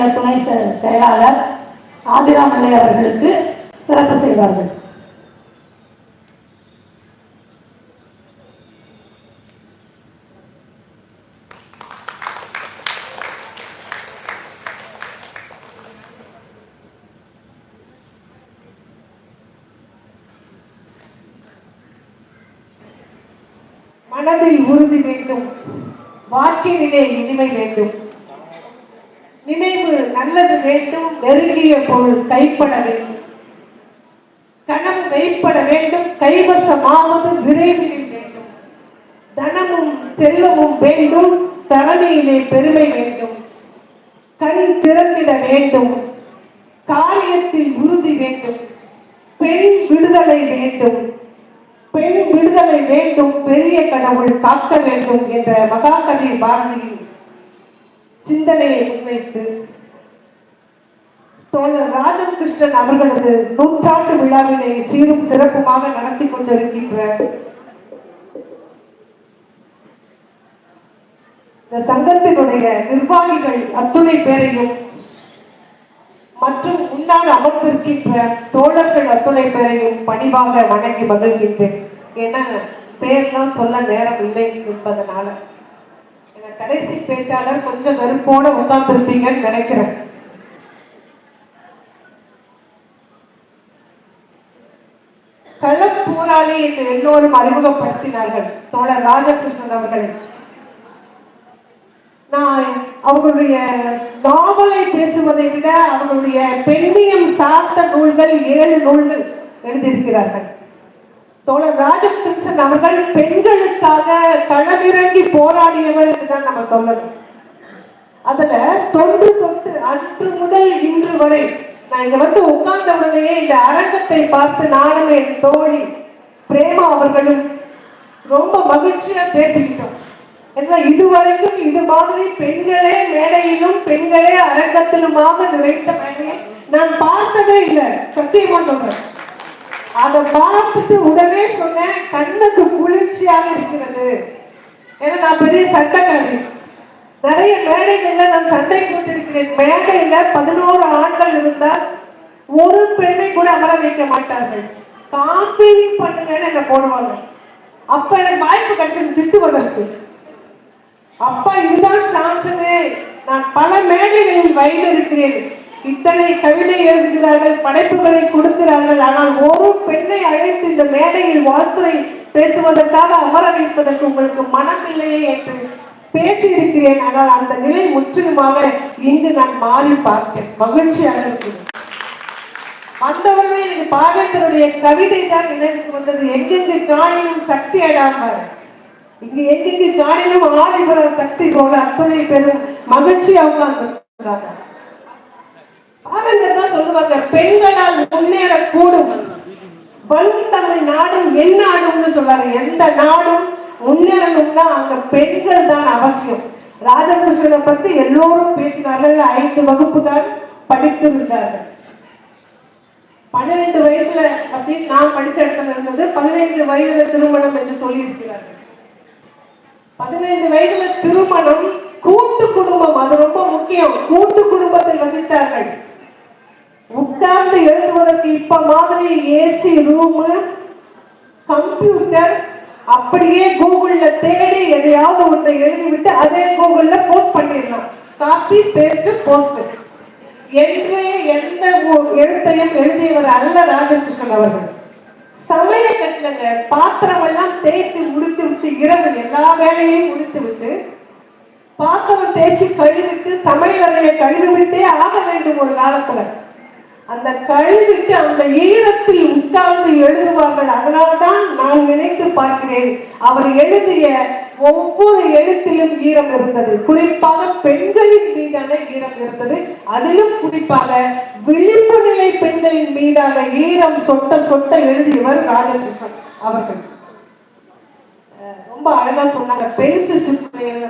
மாநில துணை செயலாளர் ஆதிராமல்லை அவர்களுக்கு சிறப்பு செய்வார்கள். மனதில் உறுதி வேண்டும். வாழ்க்கையிலே இனிமை வேண்டும். நல்லது வேண்டும் நெருங்கிய பொருள் கைப்பட வேண்டும். கணம் மெய்ப்பட வேண்டும் கைவசமாவது விரைவில் வேண்டும். தனமும் செல்வமும் வேண்டும் தரணியிலே பெருமை வேண்டும். கண் திறந்திட வேண்டும் காரியத்தில் உறுதி வேண்டும். பெண் விடுதலை வேண்டும் பெண் விடுதலை வேண்டும் பெரிய கடவுள் காக்க வேண்டும் என்ற மகாகவி பாரதியின் சிந்தனையை முன்வைத்து தோழர் ராஜகிருஷ்ணன் அவர்களது நூற்றாண்டு விழாவினை சீரும் சிறப்புமாக நடத்தி கொண்டிருக்கின்ற இந்த சங்கத்தினுடைய நிர்வாகிகள் அத்துணை பேரையும் மற்றும் முன்னால் அமர்ந்திருக்கின்ற தோழர்கள் அத்துணை பேரையும் பணிவாக வணங்கி மகிழ்கின்றேன். ஏன்னா பேர்லாம் சொல்ல நேரம் இல்லை என்பதனால. கடைசி பேச்சாளர் கொஞ்சம் வெறுப்போட உட்கார்ந்துருப்பீங்கன்னு நினைக்கிறேன். களப்போராளி என்று எல்லோரும் அறிமுகப்படுத்தினார்கள். தோழர் ராஜகிருஷ்ணன் அவர்களை. நான் அவர்களுடைய நாவலை பேசுவதை விட அவர்களுடைய பெண்ணியம் சார்ந்த நூல்கள் ஏழு நூல்கள் எழுதியிருக்கிறார்கள். தோழர் ராஜகிருஷ்ணன் அவர்கள் பெண்களுக்காக களமிறங்கி போராடியவர் என்றுதான் நம்ம சொல்லணும். அதுல தொன்று தொட்டு அன்று முதல் இன்று வரை நான் இங்க வந்து உட்கார்ந்த உடனேயே இந்த அரங்கத்தை பார்த்து நானும் என் தோழி பிரேமா அவர்களும் ரொம்ப மகிழ்ச்சியா பேசிக்கிட்டோம். ஏன்னா இதுவரைக்கும் இது மாதிரி பெண்களே மேடையிலும் பெண்களே அரங்கத்திலுமாக நிறைந்த மேடையை நான் பார்த்ததே இல்லை சத்தியமா சொல்றேன். அதை பார்த்துட்டு உடனே சொன்னேன் கண்ணுக்கு குளிர்ச்சியாக இருக்கிறது. ஏன்னா நான் பெரிய சட்டக்காரி நிறைய மேடைகள்ல நான் சண்டை போட்டிருக்கிறேன். மேடையில பதினோரு ஆண்கள் இருந்தால் ஒரு பெண்ணை கூட அமர வைக்க மாட்டார்கள். காம்பீரிங் பண்ணுங்கன்னு என்ன போடுவாங்க. அப்ப எனக்கு வாய்ப்பு கிடைச்சது திட்டுவதற்கு. அப்பா இதுதான் சான்சனே நான் பல மேடைகளில் வயது இருக்கிறேன் இத்தனை கவிதை எழுதுகிறார்கள் படைப்புகளை கொடுக்கிறார்கள் ஆனால் ஒரு பெண்ணை அழைத்து இந்த மேடையில் வாழ்த்துரை பேசுவதற்காக அமர வைப்பதற்கு உங்களுக்கு மனம் இல்லையே என்று பேசியிருக்கிறேன். ஆனால் அந்த நிலை முற்றிலுமாக இங்கு நான் மாறி பார்த்தேன். மகிழ்ச்சியாக இருக்கிறேன் வந்தவர்களே எனக்கு பாவேந்தருடைய கவிதை தான் நினைவுக்கு வந்தது. எங்கெங்கு காணிலும் சக்தி அடாமல். இங்கு எங்கெங்கு காணிலும் ஆதிபர சக்தி போல அத்தனை பெரும் மகிழ்ச்சியா உட்கார்ந்து பாவேந்தர் தான் சொல்லுவாங்க பெண்களால் முன்னேற கூடும் தமிழ் நாடும் என் நாடும்னு சொல்றாங்க எந்த நாடும் முன்னேறணும்னா அங்க பெண்கள் தான் அவசியம். ராஜகிருஷ்ணனை பத்தி எல்லோரும் பேசினார்கள். ஐந்து வகுப்பு தான் படித்திருந்தார்கள். பன்னிரெண்டு வயசுல அப்படின்னு நான் படிச்ச இடத்துல இருந்தது பதினைந்து வயதுல திருமணம் என்று சொல்லியிருக்கிறார்கள் பதினைந்து வயதுல திருமணம் கூட்டு குடும்பம் அது ரொம்ப முக்கியம். கூட்டு குடும்பத்தில் வசித்தார்கள். உட்கார்ந்து எழுதுவதற்கு இப்ப மாதிரி ஏசி ரூமு கம்ப்யூட்டர் அப்படியே கூகுள்ல தேடி எதையாவது ஒன்றை எழுதிவிட்டு அதே கூகுள்ல போஸ்ட் பண்ணிடலாம். காப்பி பேஸ்ட் போஸ்ட் என்று எந்த எழுத்தையும் எழுதியவர் அல்ல ராஜகிருஷ்ணன் அவர்கள். சமையல் கட்டினங்க பாத்திரம் எல்லாம் தேய்த்து முடித்து விட்டு இரவு எல்லா வேலையும் முடித்து விட்டு பாத்திரம் தேய்ச்சி கழுவிட்டு சமையல் அறையை கழுவிவிட்டே ஆக வேண்டும் ஒரு காலத்துல. அந்த கழுவிட்டு அந்த ஈரத்தில் உட்கார்ந்து எழுதுவார்கள். அதனால்தான் நான் நினைத்து பார்க்கிறேன். அவர் எழுதிய ஒவ்வொரு எழுத்திலும் ஈரம் இருந்தது. குறிப்பாக பெண்களின் மீதான ஈரம் இருந்தது. அதிலும் குறிப்பாக விழிப்பு நிலை பெண்களின் மீதான ஈரம் சொட்ட சொட்ட எழுதியவர் ராஜகிருஷ்ணன் அவர்கள். அஹ் ரொம்ப அழகா சொன்னாங்க. பெண் சிசு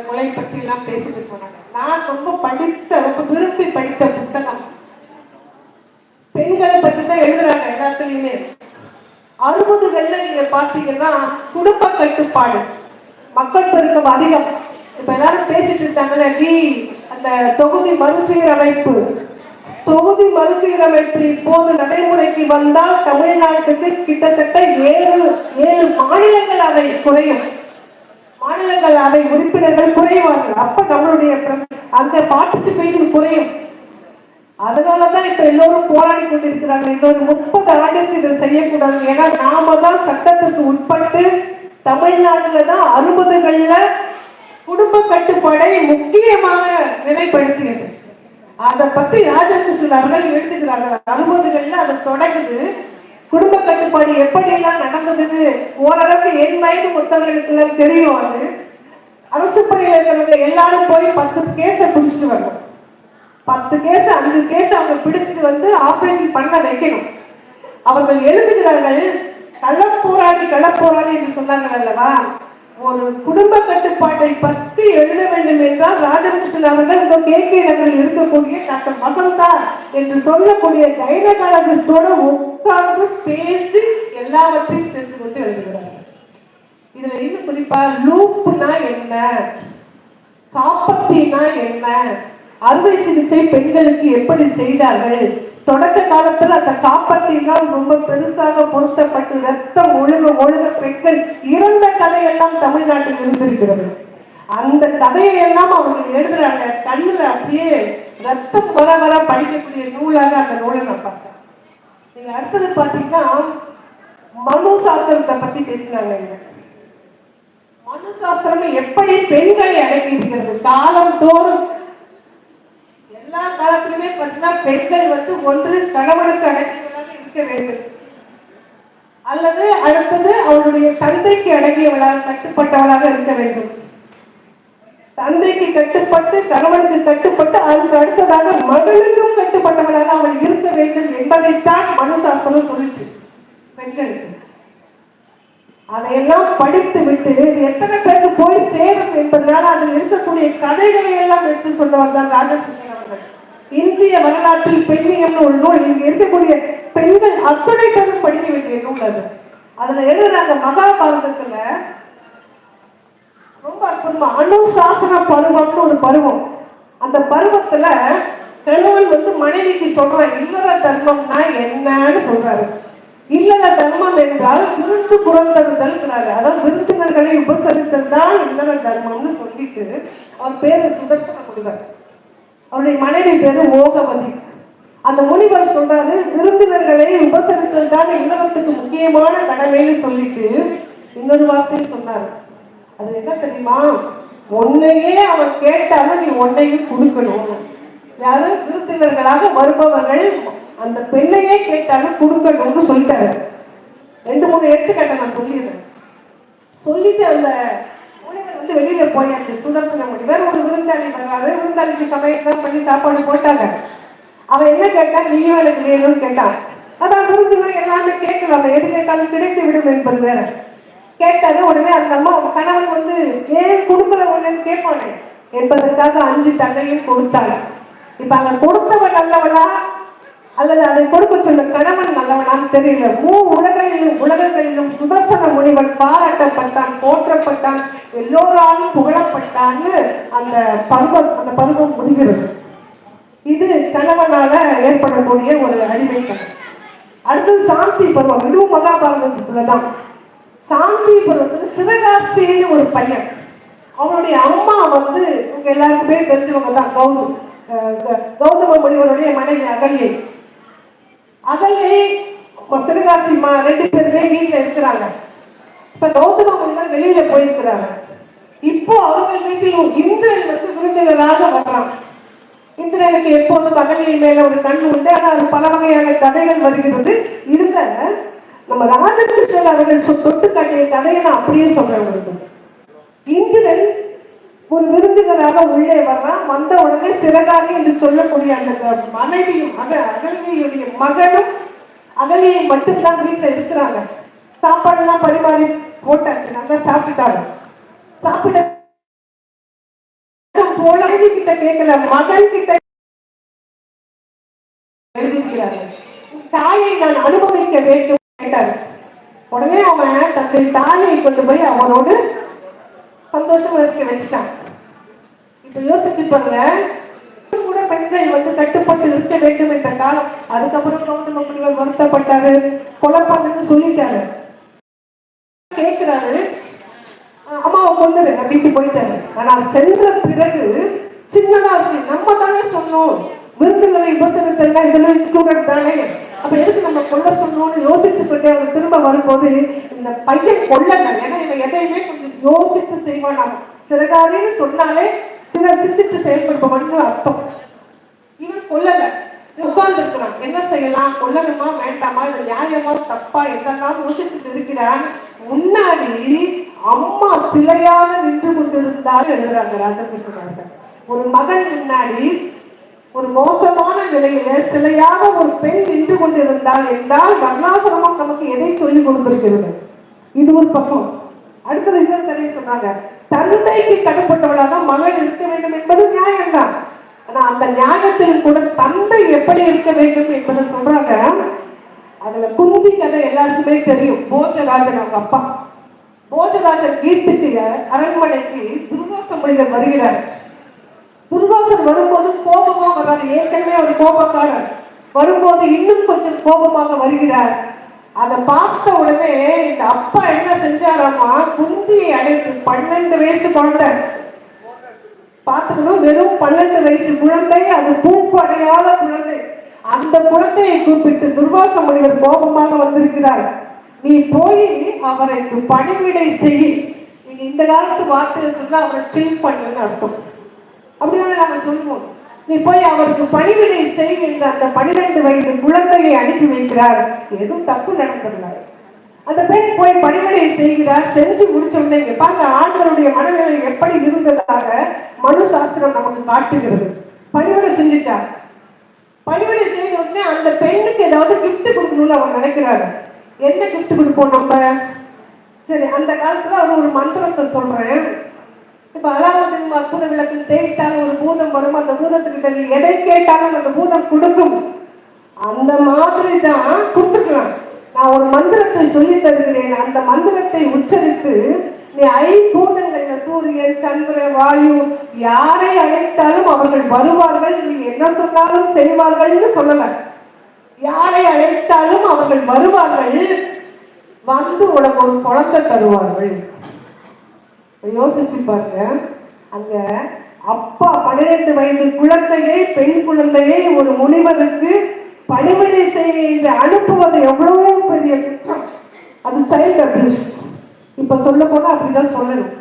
கொலை பற்றி எல்லாம் பேசிட்டு சொன்னாங்க நான் ரொம்ப படித்த ரொம்ப விரும்பி படித்த புத்தகம் பெண்களை பற்றி தான் எழுதுறாங்க எல்லாத்துலயுமே. அறுபதுகள்ல நீங்க பாத்தீங்கன்னா குடும்ப கட்டுப்பாடு. மக்கள் பெருக்கம் அதிகம். இப்ப எல்லாரும் பேசிட்டு இருக்காங்கன்னா டி அந்த தொகுதி மறுசீரமைப்பு. தொகுதி மறுசீரமைப்பு இப்போது நடைமுறைக்கு வந்தால் தமிழ்நாட்டுக்கு கிட்டத்தட்ட ஏழு ஏழு மாநிலங்கள் அதை குறையும். மாநிலங்கள் அவை உறுப்பினர்கள் குறைவார்கள். அப்ப நம்மளுடைய அந்த பார்ட்டிசிபேஷன் குறையும். அதனாலதான் இப்ப எல்லோரும் போராடி கொண்டிருக்கிறாங்க. இன்னொரு முப்பது ஆண்டுக்கு இதை செய்யக்கூடாது. ஏன்னா நாம தான் சட்டத்துக்கு உட்பட்டு தமிழ்நாட்டில் தான் அறுபதுகள்ல குடும்ப கட்டுப்பாடை முக்கியமாக நிலைப்படுத்தியது. அதை பத்தி ராஜகிருஷ்ணன் அவர்கள் எழுதுகிறார்கள் அறுபதுகள்ல அதை தொடங்குது. குடும்ப கட்டுப்பாடு எப்படியெல்லாம் நடந்ததுன்னு ஓரளவுக்கு என் வயது மொத்தவர்களுக்கு எல்லாம் தெரியும் அது. அரசு பணியில் இருக்கிறவங்க எல்லாரும் போய் பத்து கேஸை பிடிச்சிட்டு வரணும். பத்து கேஸ் அஞ்சு கேஸ் அவங்க பிடிச்சிட்டு வந்து ஆபரேஷன் பண்ண வைக்கணும். அவர்கள் எழுதுகிறார்கள் கள்ளப்போராளி கள்ளப்போராளி என்று சொன்னார்கள் அல்லவா? ஒரு குடும்ப கட்டுப்பாட்டை பற்றி எழுத வேண்டும் என்றால் ராஜகிருஷ்ணன் அவர்கள் இந்த கே கே நகரில் இருக்கக்கூடிய டாக்டர் வசந்தா என்று சொல்லக்கூடிய கைனகாலஜிஸ்டோட உட்கார்ந்து பேசி எல்லாவற்றையும் தெரிந்து கொண்டு எழுதுகிறார்கள். இதுல இன்னும் குறிப்பா லூப்னா என்ன? காப்பத்தினா என்ன? அறுவை சிகிச்சை பெண்களுக்கு எப்படி செய்தார்கள்? தொடக்க காலத்துல அந்த காப்பத்திலாம் ரொம்ப பெருசாக பொருத்தப்பட்டு ரத்தம் ஒழுக ஒழுக பெண்கள் இறந்த கதையெல்லாம் தமிழ்நாட்டில் இருந்திருக்கிறது. அந்த கதையை எல்லாம் அவங்க எழுதுறாங்க. கண்ணுல அப்படியே ரத்தம் வர வர படிக்கக்கூடிய நூலாக அந்த நூலை நான் பார்த்தேன். நீங்க அடுத்தது பாத்தீங்கன்னா மனு சாஸ்திரத்தை பத்தி பேசினாங்க மனு சாஸ்திரம் எப்படி பெண்களை அடக்கி இருக்கிறது காலம் தோறும் எல்லா காலத்திலுமே பார்த்தீங்கன்னா பெண்கள் வந்து ஒன்று கணவனுக்கு அடங்கியவளாக இருக்க வேண்டும். அல்லது அடுத்தது அவளுடைய தந்தைக்கு அடங்கியவளாக கட்டுப்பட்டவளாக இருக்க வேண்டும். தந்தைக்கு கட்டுப்பட்டு கணவனுக்கு கட்டுப்பட்டு அதுக்கு அடுத்ததாக மகளுக்கும் கட்டுப்பட்டவளாக அவள் இருக்க வேண்டும் என்பதைத்தான் மனுசாஸ்திரம் சொல்லிச்சு பெண்களுக்கு. அதையெல்லாம் படித்து விட்டு இது எத்தனை பேருக்கு போய் சேரும் என்பதனால அதில் இருக்கக்கூடிய கதைகளை எல்லாம் எடுத்து சொல்ல வந்தார் ராஜகிருஷ்ணன் இந்திய வரலாற்றில் பெண்ணியம்னு ஒரு நூல் இங்க இருக்கக்கூடிய பெண்கள் அத்தனை பேரும் படிக்க வேண்டிய நூல் அது. அதுல எழுதுறாங்க மகாபாரதத்துல ரொம்ப அற்புதமா அனுசாசன பருவம்னு ஒரு பருவம். அந்த பருவத்துல கணவன் வந்து மனைவிக்கு சொல்றான் இல்லற தர்மம்னா என்னன்னு சொல்றாரு. இல்லற தர்மம் என்றால் விருந்து புறந்தறுதல்ங்கிறாரு அதாவது விருந்தினர்களை உபசரித்தல் தான் இல்லற தர்மம்னு சொல்லிட்டு அவர் பேரு சுதர்சன முனிவர். அவருடைய மனைவி பேரு ஓகவதி. அந்த முனிவர் சொல்றாரு விருந்தினர்களை உபசரித்தல் தான் இல்லறத்துக்கு முக்கியமான கடமைன்னு சொல்லிட்டு இன்னொரு வார்த்தையும் சொன்னாரு. அது என்ன தெரியுமா? ஒன்னையே அவன் கேட்டாலும் நீ ஒன்னையும் கொடுக்கணும். யாரு? விருந்தினர்களாக வருபவர்கள் அந்த பெண்ணையே கேட்டாலும் கொடுக்கணும்னு சொல்லிட்டாரு. ரெண்டு மூணு எடுத்துக்காட்டை நான் சொல்லிடுறேன். சொல்லிட்டு அந்த முனிவர் வெளியில போயாச்சு. சுதர்சன முனிவர் ஒரு விருந்தாளி வர்றாரு விருந்தாளிக்கு சமையல் பண்ணி சாப்பாடு போட்டாங்க. அவன் என்ன கேட்டா நீயும் எனக்கு வேணும்னு கேட்டான். அதான் விருந்தினர் எல்லாமே கேட்கலாம். எது கேட்டாலும் கிடைத்து விடும் என்பது வேற. கேட்டாரு உடனே அந்த அம்மா கணவன் வந்து ஏன் கொடுக்கல ஒண்ணுன்னு கேட்பானே? என்பதற்காக அஞ்சு தன்னையும் கொடுத்தாங்க. இப்ப அங்க கொடுத்தவன் நல்லவளா? அல்லது அதை கொடுக்க சொன்ன கணவன் நல்லவனான்னு தெரியல. மூ உலகங்களிலும் உலகங்களிலும் சுதர்சன முனிவன் பாராட்டப்பட்டான் போற்றப்பட்டான் எல்லோராலும் புகழப்பட்டான்னு அந்த பருவம் அந்த பருவம் முடிகிறது. இது கணவனால ஏற்படக்கூடிய ஒரு அடிமை அடுத்தது சாந்தி பருவம். இதுவும் மகாபாரதத்துல தான். சாந்தி பருவத்துல சிவகாசின்னு ஒரு பையன். அவனுடைய அம்மா வந்து உங்க எல்லாருக்குமே தெரிஞ்சவங்க தான். கௌதம் கௌதம முனிவருடைய மனைவி அகல்யை. அகல்யை சிவகாசி மா ரெண்டு பேருமே வீட்டில் இருக்கிறாங்க. இப்ப கௌதம முனிவர் வெளியில போயிருக்கிறாங்க. இப்போ அவர்கள் வீட்டில் இந்திரன் வந்து விருந்தினராக வர்றான். இந்திரனுக்கு எப்போதும் மகளிர் மேல ஒரு கண் உண்டு. ஆனால் அது பல வகையான கதைகள் வருகிறது. இதுல நம்ம ராஜகிருஷ்ணன் அவர்கள் தொட்டு காட்டிய கதையை நான் அப்படியே சொல்றேன் இந்திரன் ஒரு விருந்தினராக உள்ளே வர்றான் வந்த உடனே சிறகாகி என்று சொல்லக்கூடிய அந்த மனைவியும் அக அகல்வியுடைய மகனும் அகலியை மட்டும்தான் வீட்டுல இருக்கிறாங்க. சாப்பாடுலாம் பரிமாறி போட்டாச்சு நல்லா சாப்பிட்டுட்டாங்க சாப்பிட குழந்தை கிட்ட கேட்கல மகன் கிட்ட எழுதியிருக்கிறார்கள் தாயை நான் அனுபவிக்க வேண்டும் கேட்டார். உடனே அவன் தன்னுடைய தாயை கொண்டு போய் அவனோடு சந்தோஷமா இருக்க வச்சுட்டான் இப்ப யோசிச்சு பாருங்க. பெண்கள் வந்து கட்டுப்பட்டு இருக்க வேண்டும் என்ற காலம். அதுக்கப்புறம் கௌதம முனிவர் வருத்தப்பட்டாரு கொலை பண்ணுன்னு சொல்லிட்டாரு. கேட்கிறாரு அஹ் அம்மாவை கொண்டுரு அப்படின்ட்டு போயிட்டாரு. ஆனா சென்ற பிறகு சின்னதா இருக்கு. நம்ம தானே சொன்னோம். விருந்துகளை விமர்சனத்தை எல்லாம் இதெல்லாம் இன்க்ளூடட் தானே? அப்ப எதுக்கு நம்ம கொல்ல சொன்னோம்னு யோசிச்சுட்டு கொண்டே அவர் திரும்ப வரும்போது இந்த பையன் கொல்லல. ஏன்னா இவன் எதையுமே கொஞ்சம் யோசித்து செய்வான் சிறகாரின்னு சொன்னாலே சிலர் சிந்தித்து செயல்படுபவன் அர்த்தம். இவன் கொல்லல. உட்கார்ந்து இருக்கிறான் என்ன செய்யலாம்? கொல்லணுமா? வேண்டாமா? இது நியாயமா? தப்பா? எதெல்லாம் யோசிச்சுட்டு இருக்கிறான்? முன்னாடி அம்மா சிலையாக நின்று கொண்டிருந்தாலும் எழுதுறாங்க ராஜகிருஷ்ணன் ஒரு மகன் முன்னாடி ஒரு மோசமான நிலையில சிலையாக ஒரு பெண் நின்று கொண்டிருந்தால் என்றால் வர்ணாசிரமம் நமக்கு எதை சொல்லிக் கொடுத்திருக்கிறது? இது ஒரு பக்கம். அடுத்தது இன்னொரு கதையை சொன்னாங்க. தந்தைக்கு கட்டுப்பட்டவளாக மகள் இருக்க வேண்டும் என்பது நியாயம்தான். ஆனா அந்த நியாயத்தில் கூட தந்தை எப்படி இருக்க வேண்டும் என்பதை சொல்றாங்க. அதுல குந்தி கதை எல்லாருக்குமே தெரியும். போஜராஜன் அவங்க அப்பா. போஜராஜன் கீர்த்திக்கு அரண்மனைக்கு துர்வாச மொழிகள் வருகிறார். துர்வாசன் வரும்போது கோபமா வர்றாரு. ஏற்கனவே அவர் கோபக்காரர். வரும்போது இன்னும் கொஞ்சம் கோபமாக வருகிறார். அதை பார்த்த உடனே இந்த அப்பா என்ன செஞ்சாராமா குந்தியை அடைத்து பன்னெண்டு வயசு குழந்தை. பார்த்துக்கணும் வெறும் பன்னெண்டு வயசு குழந்தை அது பூப்பு அடையாத குழந்தை. அந்த குழந்தையை கூப்பிட்டு துர்வாச முனிவர் கோபமாக வந்திருக்கிறார். நீ போய் அவருக்கு பணிவிடை செய். நீங்க இந்த காலத்து வார்த்தையை சொன்னா அவரை சில் பண்ணுன்னு அர்த்தம். அப்படிதானே நாங்கள் சொல்லுவோம் நீ போய் அவருக்கு பணிவிடை செய் என்று அந்த பனிரெண்டு வயது குழந்தையை அனுப்பி வைக்கிறார். எதுவும் தப்பு நடந்ததில்லை அந்த பெண் போய் பணிவிடை செய்கிறார். செஞ்சு முடிச்சோடனே இங்க பாருங்க ஆண்களுடைய மனநிலை எப்படி இருந்ததாக மனு சாஸ்திரம் நமக்கு காட்டுகிறது. பணிவிடை செஞ்சுட்டார் பணிவிடை செய்த உடனே அந்த பெண்ணுக்கு ஏதாவது கிஃப்ட் கொடுக்கணும்னு அவர் நினைக்கிறாரு. என்ன கிஃப்ட் கொடுப்போம் நம்ம? சரி அந்த காலத்துல அவர் ஒரு மந்திரத்தை சொல்றேன். இப்ப அலாவுதீன் அற்புத விளக்கு தேய்த்தால் ஒரு பூதம் வரும். அந்த பூதத்துக்கிட்ட நீ எதை கேட்டாலும் அந்த பூதம் கொடுக்கும். அந்த மாதிரி தான் கொடுத்துக்கலாம். நான் ஒரு மந்திரத்தை சொல்லி தருகிறேன். அந்த மந்திரத்தை உச்சரித்து நீ ஐம்பூதங்கள்ல சூரியன் சந்திர வாயு யாரை அழைத்தாலும் அவர்கள் வருவார்கள். நீ என்ன சொன்னாலும் செய்வார்கள்னு சொல்லல. யாரை அழைத்தாலும் அவர்கள் வருவார்கள். வந்து உனக்கு ஒரு குழந்தை தருவார்கள். யோசிச்சு பாருங்க. அங்க அப்பா பன்னிரெண்டு வயது குழந்தையை பெண் குழந்தையை ஒரு முனிவருக்கு பணிமனை செய்ய என்று அனுப்புவது எவ்வளவு பெரிய குற்றம். அது சைல்ட் அபியூஸ் இப்ப சொல்ல போனா அப்படிதான் சொல்லணும்.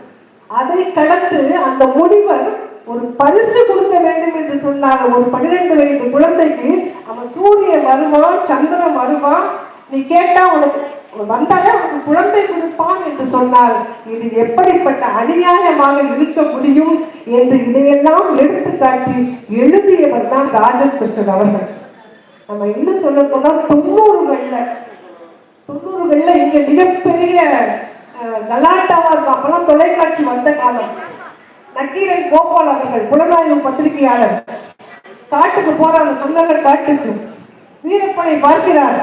அதை கடந்து அந்த முனிவர் ஒரு பரிசு கொடுக்க வேண்டும் என்று சொன்னாங்க ஒரு பன்னிரெண்டு வயது குழந்தைக்கு அவன் சூரியன் வருவான் சந்திரன் வருவான் நீ கேட்டா உனக்கு வந்தாலே அவனுக்கு குழந்தை கொடுப்பான் என்று சொன்னால் இது எப்படிப்பட்ட அநியாயமாக இருக்க முடியும் என்று இதையெல்லாம் எடுத்துக்காட்டி எழுதியவர் தான் ராஜகிருஷ்ணன் அவர்கள். நம்ம இன்னும் சொல்ல போனா தொண்ணூறுகள்ல தொண்ணூறுகள்ல இங்க மிகப்பெரிய அஹ், கலாட்டாவா இருக்கும். அப்பெல்லாம் தொலைக்காட்சி வந்த காலம். நக்கீரன் கோபால் அவர்கள் புலனாய்வு பத்திரிகையாளர். காட்டுக்கு போறாங்க சொன்னாங்க காட்டுக்கு. வீரப்பனை பார்க்கிறார்.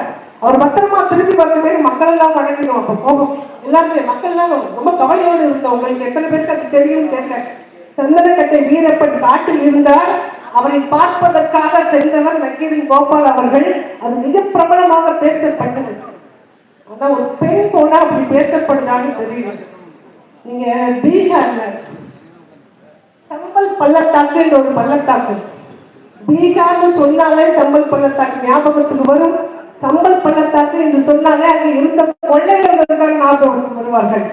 அவர் பத்திரமா திரும்பி மாதிரி மக்கள் எல்லாம் வணங்கிடும் அப்ப கோபம் எல்லாருமே மக்கள் எல்லாம் ரொம்ப கவலையோடு இருந்தோம் உங்களுக்கு எத்தனை பேருக்கு அது தெரியும் தெரியல சந்தனக்கட்டை வீரப்பன் காட்டில் இருந்தார். அவரை பார்ப்பதற்காக சென்றவர் நக்கீரன் கோபால் அவர்கள். அது மிக பிரபலமாக பேசப்பட்டது. அதான் ஒரு பெண் போனா அப்படி பேசப்படுதான்னு தெரியும் நீங்க பீகார்ல சம்பல் பள்ளத்தாக்கு என்ற ஒரு பள்ளத்தாக்கு. பீகார்னு சொன்னாலே சம்பல் பள்ளத்தாக்கு ஞாபகத்துக்கு வரும். சம்பல் பள்ளத்தாக்கு என்று சொன்னாலே அங்கே இருந்த கொள்ளையர்கள் தான் வருவார்கள்.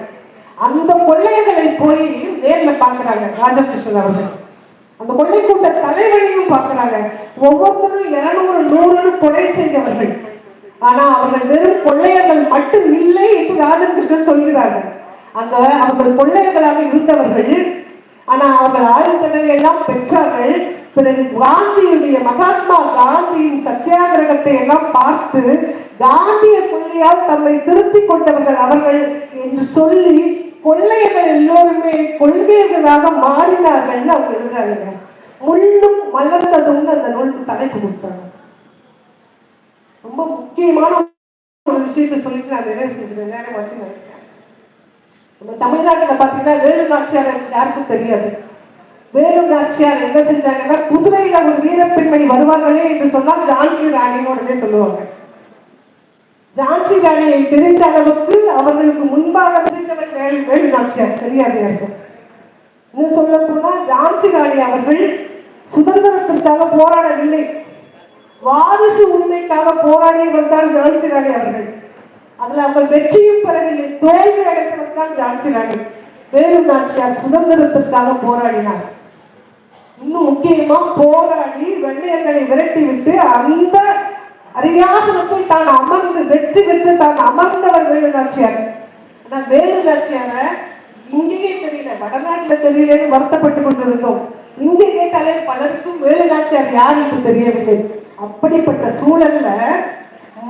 அந்த கொள்ளையர்களை போய் நேரில் பார்க்குறாங்க ராஜகிருஷ்ணன் அவர்கள். அந்த கொள்ளை கூட்ட தலைவனையும் பார்க்குறாங்க. ஒவ்வொருத்தரும் இருநூறு நூறு கொலை செய்தவர்கள். ஆனா அவர்கள் வெறும் கொள்ளையர்கள் மட்டும் இல்லை என்று ராஜகிருஷ்ணன் சொல்கிறார்கள் அங்க அவர்கள் கொள்ளையர்களாக இருந்தவர்கள். ஆனா அவர்கள் ஆயுதங்களை எல்லாம் பெற்றார்கள். பிறகு காந்தியுடைய மகாத்மா காந்தியின் சத்தியாகிரகத்தை எல்லாம் பார்த்து காந்திய கொள்கையால் தம்மை திருத்திக் கொண்டவர்கள் அவர்கள் என்று சொல்லி கொள்ளையர்கள் எல்லோருமே கொள்கையர்களாக மாறினார்கள் அவங்க எழுதுறாங்க. முள்ளும் மலர்ந்ததும்னு அந்த நூலுக்கு தலைப்பு கொடுத்தாங்க. ரொம்ப முக்கியமான ஒரு விஷயத்தை சொல்லிட்டு நான் நிறைய செஞ்சிருக்கேன் நேரம் வச்சு நினைக்கிறேன். நம்ம தமிழ்நாட்டுல பாத்தீங்கன்னா வேலு நாச்சியார் யாருக்கும் தெரியாது. வேலும் நாச்சியார் என்ன செஞ்சாங்கன்னா குதிரையில ஒரு வீரப்பெண்மணி வருவார்களே என்று சொன்னால் ஜான்சி ராணியோடனே சொல்லுவாங்க. ஜான்சி ராணியை தெரிந்த அளவுக்கு அவர்களுக்கு முன்பாக தெரிந்தவர் வேலு வேலு நாச்சியார். தெரியாது எனக்கு. இன்னும் சொல்ல போனா ஜான்சி ராணி அவர்கள் சுதந்திரத்திற்காக போராடவில்லை. வாரிசு உண்மைக்காக போராடியவர் தான் ஜான்சி ராணி அவர்கள். அதுல அவர்கள் வெற்றியும் பெறவில்லை. தோல்வி அடைந்தவர் தான் ஜான்சி ராணி. வேலு நாச்சியார் சுதந்திரத்திற்காக போராடினார். இன்னும் முக்கியமா போராடி வெள்ளையர்களை விரட்டி விட்டு அந்த அரியாசனத்தில் தான் அமர்ந்து வெற்றி பெற்று தான் அமர்ந்தவர் வேலு நாச்சியார் ஆனா வேலு நாச்சியார இங்கேயே தெரியல வடநாட்டுல தெரியலன்னு வருத்தப்பட்டு கொண்டிருந்தோம். இங்க கேட்டாலே பலருக்கும் வேலு நாச்சியார் யார் என்று தெரியவில்லை. அப்படிப்பட்ட சூழல்ல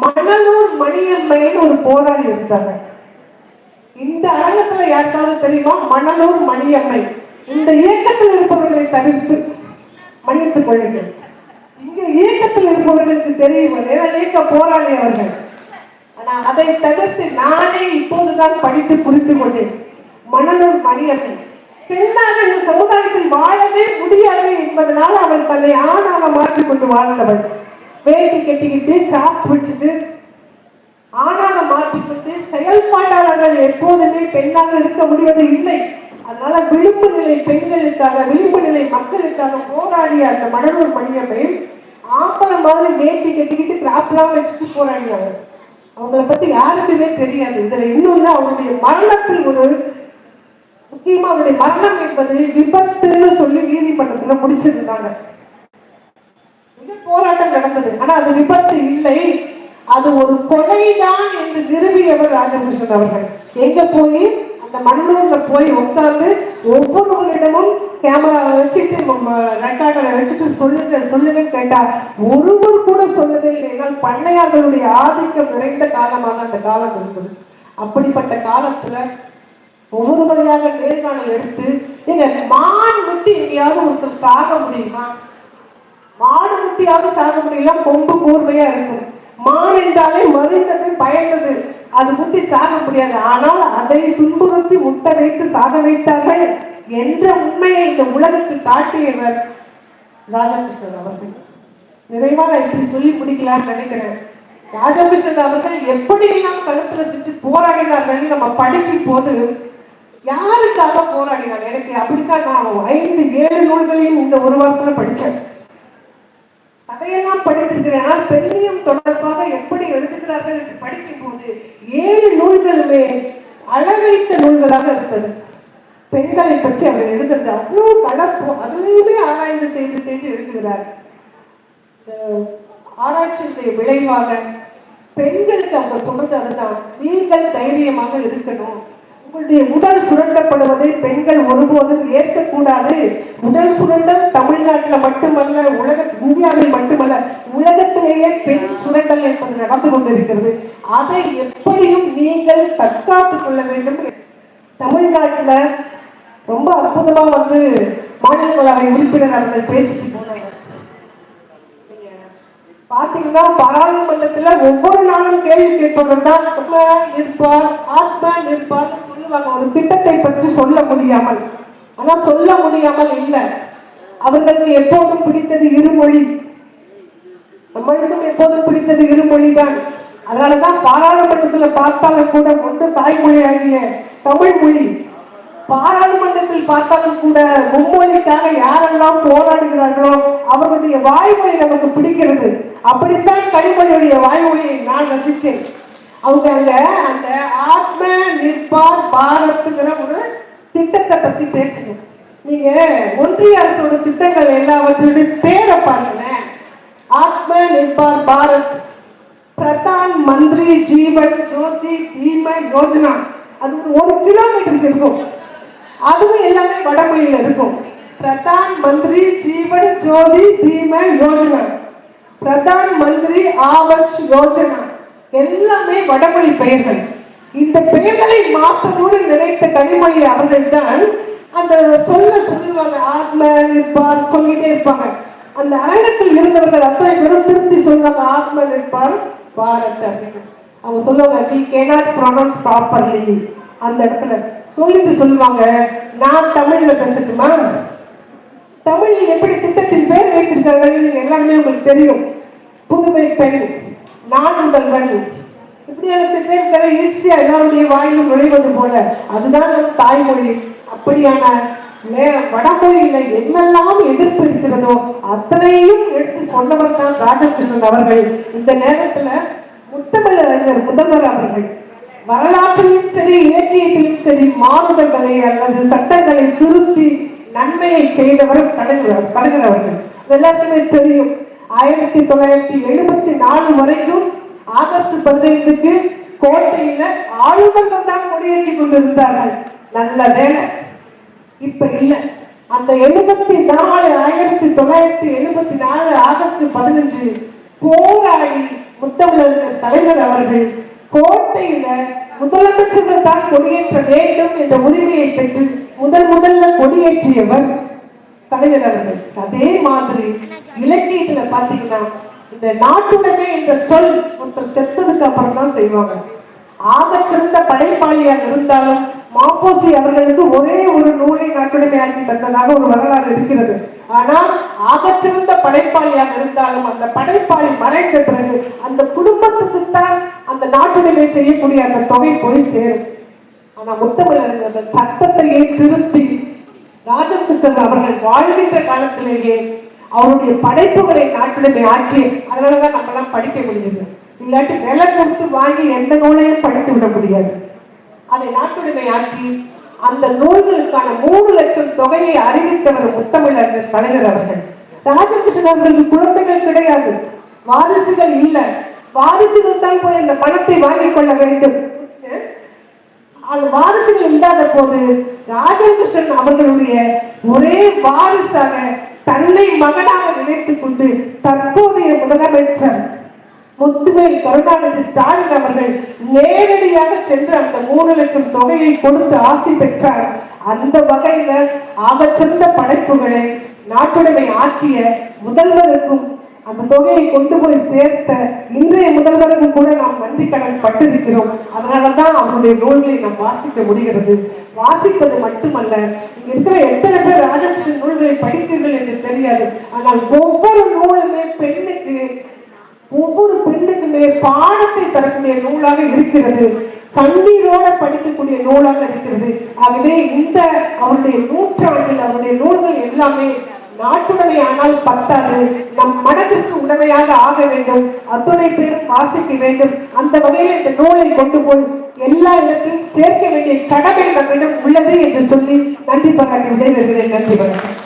மணலூர் மணியம்மைன்னு ஒரு போராளி இருந்தாங்க. இந்த அரங்கத்துல யாருக்காவது தெரியுமா? மணலூர் மணியம்மை. இந்த இயக்கத்தில் இருப்பவர்களை தவிர்த்து மன்னித்துக் கொள்ளுங்கள். இங்க இயக்கத்தில் இருப்பவர்களுக்கு தெரியும் ஏன்னா இயக்க போராளி அவர்கள். ஆனா அதை தவிர்த்து நானே இப்போதுதான் படித்து புரிந்து கொண்டேன். மணலும் மணியன் பெண்ணாக இந்த சமுதாயத்தில் வாழவே முடியாது என்பதனால அவள் தன்னை ஆணாக மாற்றிக் கொண்டு வாழ்ந்தவள் வேட்டி கட்டிக்கிட்டு காப்பு வச்சுட்டு ஆணாக மாற்றிக்கொண்டு செயல்பாட்டாளர்கள் எப்போதுமே பெண்ணாக இருக்க முடிவது இல்லை அதனால விளிம்பு நிலை பெண்களுக்காக விளிம்பு நிலை மக்களுக்காக போராடிய அந்த மணலூர் மணியம்மை ஆம்பளை மாதிரி வேட்டி கட்டிக்கிட்டு கிராப்லாம் வச்சுட்டு போராடினாங்க அவங்கள பத்தி யாருக்குமே தெரியாது. இதுல இன்னொன்னு அவங்களுடைய மரணத்தில் ஒரு முக்கியமா அவருடைய மரணம் என்பது விபத்துன்னு சொல்லி நீதிமன்றத்துல முடிச்சிருந்தாங்க. மிக போராட்டம் நடந்தது. ஆனா அது விபத்து இல்லை. அது ஒரு கொலைதான் என்று நிறுவியவர் ராஜகிருஷ்ணன் அவர்கள். எங்க போய் இந்த மண்ணூர்ல போய் உட்கார்ந்து ஒவ்வொருவரிடமும் கேமரா வச்சுட்டு ரெக்கார்டரை வச்சுட்டு சொல்லுங்க சொல்லுங்க கேட்டார். ஒருவர் கூட சொல்லவே இல்லை. ஏன்னால் பண்ணையார்களுடைய ஆதிக்கம் நிறைந்த காலமாக அந்த காலம் இருந்தது. அப்படிப்பட்ட காலத்துல ஒவ்வொரு முறையாக நேர்காணல் எடுத்து நீங்க மான் முட்டி எங்கேயாவது ஒருத்தர் சாக முடியுமா? மாடு முட்டியாவது சாக முடியல கொம்பு கூர்மையா இருக்கும். மான் என்றாலே மருந்தது பயந்தது. அது முட்டி சாக முடியாது. ஆனால் அதை துன்புறுத்தி முட்டை வைத்து சாக வைத்தார்கள் என்ற உண்மையை இந்த உலகுக்கு காட்டியவர் ராஜகிருஷ்ணன் அவர்கள். நிறைவா நான் இப்படி சொல்லி முடிக்கலாம்னு நினைக்கிறேன். ராஜகிருஷ்ணன் அவர்கள் எப்படியெல்லாம் கருத்துல சுற்றி போராடினார்கள் நம்ம படிக்கும் போது யாருக்காக போராடினார்? எனக்கு அப்படித்தான் நான் ஐந்து ஏழு நூல்களையும் இந்த ஒரு வாரத்துல படித்தேன். அதையெல்லாம் படித்திருக்கிறேன் ஆனால் பெண்ணியம் தொடர்பாக எப்படி எழுதுகிறார்கள் என்று படிக்கும் போது ஏழு நூல்களுமே அழகைத்த நூல்களாக இருந்தது. பெண்களை பற்றி அவர் எழுதுறது அவ்வளவு கலப்பு. அதுலயுமே ஆராய்ந்து செய்து செய்து எழுதுகிறார். ஆராய்ச்சியினுடைய விளைவாக பெண்களுக்கு அவங்க சொல்றது அதுதான். நீங்கள் தைரியமாக இருக்கணும். உங்களுடைய உடல் சுரண்டப்படுவதை பெண்கள் ஒருபோதும் ஏற்கக்கூடாது. உடல் சுரண்டல் தமிழ்நாட்டில் மட்டுமல்ல உலக இந்தியாவில் மட்டுமல்ல உலகத்திலேயே பெண் சுரண்டல் என்பது நடந்து கொண்டிருக்கிறது. அதை எப்படியும் நீங்கள் தற்காத்துக் கொள்ள வேண்டும். தமிழ்நாட்டுல ரொம்ப அற்புதமா வந்து மாநிலங்களவை உறுப்பினர் அவர்கள் பேசிட்டு போனாங்க. பாத்தீங்கன்னா பாராளுமன்றத்துல ஒவ்வொரு நாளும் கேள்வி கேட்பவர் தான். ஆத்மா நிற்பார் ஆத்மா நிற்பார். சொல்லுவாங்க ஒரு திட்டத்தை பற்றி சொல்ல முடியாமல் ஆனா சொல்ல முடியாமல் இல்லை. அவர்களுக்கு எப்போதும் பிடித்தது இருமொழி. நம்மளுக்கும் எப்போதும் பிடித்தது இருமொழிதான் அதனாலதான் பாராளுமன்றத்துல பார்த்தாலும் கூட ஒன்று தாய்மொழி ஆகிய தமிழ் மொழி பாராளுமன்றத்தில் பார்த்தாலும் கூட மும்மொழிக்காக யாரெல்லாம் போராடுகிறார்களோ அவர்களுடைய வாய்மொழி நமக்கு பிடிக்கிறது. அப்படித்தான் கனிமொழியுடைய வாய்மொழியை நான் ரசித்தேன். அவங்க அந்த அந்த ஆத்ம நிர்பார் பாரத்துங்கிற ஒரு திட்டத்தை பத்தி பேசுங்க. நீங்க ஒன்றிய அரசோட திட்டங்கள் எல்லாவற்றோட பேரை பாருங்க ஆத்ம நிர்பார் பாரத் பிரதான் மந்திரி ஜீவன் ஜோதி தீம யோஜனா. அது ஒரு கிலோமீட்டருக்கு இருக்கும். அதுவும் எல்லாமே வடமொழியில இருக்கும். பிரதான் மந்திரி ஜீவன் ஜோதி தீம யோஜனா. பிரதான் மந்திரி ஆவஸ் யோஜனா. எல்லாமே வடமொழி பெயர்கள். இந்த பெயர்களை மாற்றணும்னு நினைத்த கனிமொழி அவர்கள் தான் அந்த சொல்ல சொல்லுவாங்க ஆத்ம நிற்பார் சொல்லிட்டே இருப்பாங்க. அந்த அரங்கத்தில் இருந்தவர்கள் அத்தனை பேரும் திருத்தி சொல்லுவாங்க ஆத்ம நிற்பார் பாரத் அப்படின்னு. அவங்க சொல்லுவாங்க வி கேனாட் ப்ரொனவுன்ஸ் ப்ராப்பர்லி அந்த இடத்துல சொல்லிட்டு சொல்லுவாங்க நான் தமிழ்ல பேசட்டுமா? தமிழில் எப்படி திட்டத்தின் பேர் வைத்திருக்காங்க எல்லாமே உங்களுக்கு தெரியும். புதுமை பெண். நான் முதல்வன் இப்படியான பேர்களை ஈஸியா எல்லாருடைய வாயிலும் நுழைவது போல. அதுதான் நம் தாய்மொழி. அப்படியான வடமொழியில என்னெல்லாம் எதிர்ப்பு இருக்கிறதோ அத்தனையும் எடுத்து சொன்னவர் தான் ராஜகிருஷ்ணன் அவர்கள். இந்த நேரத்துல முத்தமிழறிஞர் முதல்வர் அவர்கள். வரலாற்றிலும் சரி இலக்கியத்திலும் சரி மாறுதல்களை அல்லது சட்டங்களை திருத்தி நன்மையை செய்தவர் கலைஞர் கலைஞர் அவர்கள். எல்லாருக்குமே தெரியும். ஆயிரத்தி தொள்ளாயிரத்தி எழுபத்தி நாலு வரைக்கும் ஆகஸ்ட் பதினைந்துக்கு கோட்டையில ஆளுநர்கள் தான் கொடியேற்றி கொண்டிருந்தார்கள். நல்ல வேலை இப்ப இல்ல. அந்த எழுபத்தி நாலு ஆயிரத்தி தொள்ளாயிரத்தி எழுபத்தி நாலு ஆகஸ்ட் பதினஞ்சு போராடி முத்தமிழர்கள் தலைவர் அவர்கள் கோட்டையில முதலமைச்சர்கள் தான் கொடியேற்ற வேண்டும் என்ற உரிமையை பெற்று முதல் முதல்ல கொடியேற்றியவர் தலைவர் அவர்கள் அதே மாதிரி இலக்கியத்துல பாத்தீங்கன்னா இந்த நாட்டுடைமை என்ற சொல் ஒருத்தர் செத்ததுக்கு அப்புறம் தான் செய்வாங்க. ஆகச் படைப்பாளியாக இருந்தாலும் மாப்போசி அவர்களுக்கு ஒரே ஒரு நூலை நாட்டுடைமையாக்கி தந்ததாக ஒரு வரலாறு இருக்கிறது. ஆனால் ஆகச் படைப்பாளியாக இருந்தாலும் அந்த படைப்பாளி மறைந்த பிறகு அந்த குடும்பத்துக்குத்தான் அந்த நாட்டுடைமை செய்யக்கூடிய அந்த தொகை போய் சேரும். ஆனா முத்தமிழர்கள் அந்த சட்டத்தையே திருத்தி ராஜகிருஷ்ணன் அவர்கள் வாழ்கின்ற காலத்திலேயே அவருடைய படைப்புகளை நாட்டுடைமை ஆக்கி அதனாலதான் நம்மளாம் படிக்க முடியுது. இல்லாட்டி விலை கொடுத்து வாங்கி எந்த நூலையும் படித்து விட முடியாது. அதை நாட்டுடைமை ஆக்கி அந்த நூல்களுக்கான மூணு லட்சம் தொகையை அறிவித்தவர் முத்தமிழர் கலைஞர் அவர்கள். ராஜகிருஷ்ணன் அவர்களுக்கு குழந்தைகள் கிடையாது. வாரிசுகள் இல்லை. வாரிசுகள் தான் போய் அந்த பணத்தை வாங்கிக் கொள்ள வேண்டும். அது வாரிசுகள் இல்லாத போது ராஜகிருஷ்ணன் அவர்களுடைய ஒரே வாரிசாக தன்னை மகனாக நினைத்துக் கொண்டு தற்போதைய முதலமைச்சர் முத்துவேல் கருணாநிதி ஸ்டாலின் அவர்கள் நேரடியாக சென்று அந்த மூணு லட்சம் தொகையை கொடுத்து ஆசி பெற்றார். அந்த வகையில ஆகச்சிறந்த படைப்புகளை நாட்டுடைமை ஆக்கிய முதல்வருக்கும் அந்த தொகையை கொண்டு போய் சேர்த்த இன்றைய முதல்வருக்கும் கூட நாம் நன்றி கடன் பட்டிருக்கிறோம். அதனாலதான் அவருடைய நூல்களை நாம் வாசிக்க முடிகிறது. வாசிப்பது மட்டுமல்ல இங்க இருக்கிற எத்தனை பேர் ராஜகிருஷ்ணன் நூல்களை படித்தீர்கள் என்று தெரியாது. ஆனால் ஒவ்வொரு நூலுமே பெண்ணுக்கு ஒவ்வொரு பெண்ணுக்குமே பாடத்தை தரக்கூடிய நூலாக இருக்கிறது. கண்ணீரோட படிக்கக்கூடிய நூலாக இருக்கிறது. ஆகவே இந்த அவருடைய நூற்றாண்டில் அவருடைய நூல்கள் எல்லாமே நாட்டுடைமை ஆனால் பத்தாது. நம் மனதிற்கு உடமையாக ஆக வேண்டும். அத்துணை பேரும் வாசிக்க வேண்டும். அந்த வகையில் இந்த நூலை கொண்டு போய் எல்லா இடத்திலும் சேர்க்க வேண்டிய கடமை நம்மிடம் உள்ளது என்று சொல்லி நன்றி பாராட்டி விடைபெறுகிறேன். நன்றி வணக்கம்.